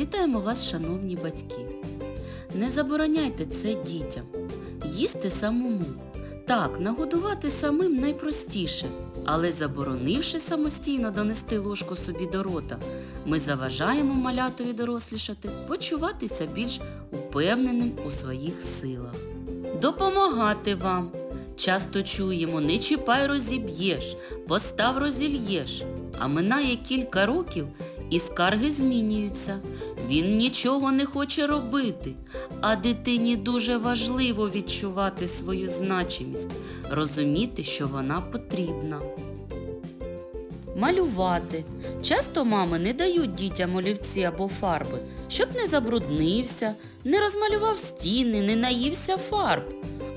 Вітаємо вас, шановні батьки. Не забороняйте це дітям. Їсти самому. Так, нагодувати самим найпростіше, але заборонивши самостійно донести ложку собі до рота, ми заважаємо малятові дорослішати, почуватися більш упевненим у своїх силах. Допомагати вам. Часто чуємо не чіпай розіб'єш, постав розільєш. А минає кілька років і скарги змінюються. Він нічого не хоче робити, а дитині дуже важливо відчувати свою значимість, розуміти, що вона потрібна. Малювати. Часто мами не дають дітям олівці або фарби, щоб не забруднився, не розмалював стіни, не наївся фарб.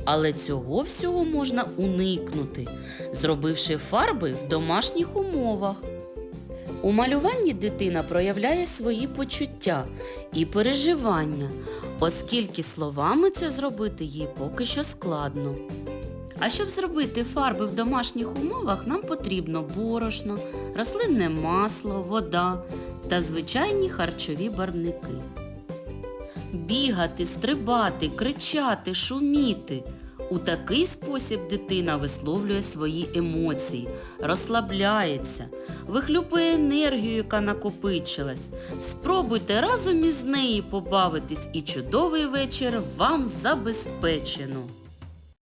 Але цього всього можна уникнути, зробивши фарби в домашніх умовах. У малюванні дитина проявляє свої почуття і переживання, оскільки словами це зробити їй поки що складно. А щоб зробити фарби в домашніх умовах, нам потрібно борошно, рослинне масло, вода та звичайні харчові барвники. Бігати, стрибати, кричати, шуміти. У такий спосіб дитина висловлює свої емоції, розслабляється, вихлюпує енергію, яка накопичилась. Спробуйте разом із нею побавитись, і чудовий вечір вам забезпечено.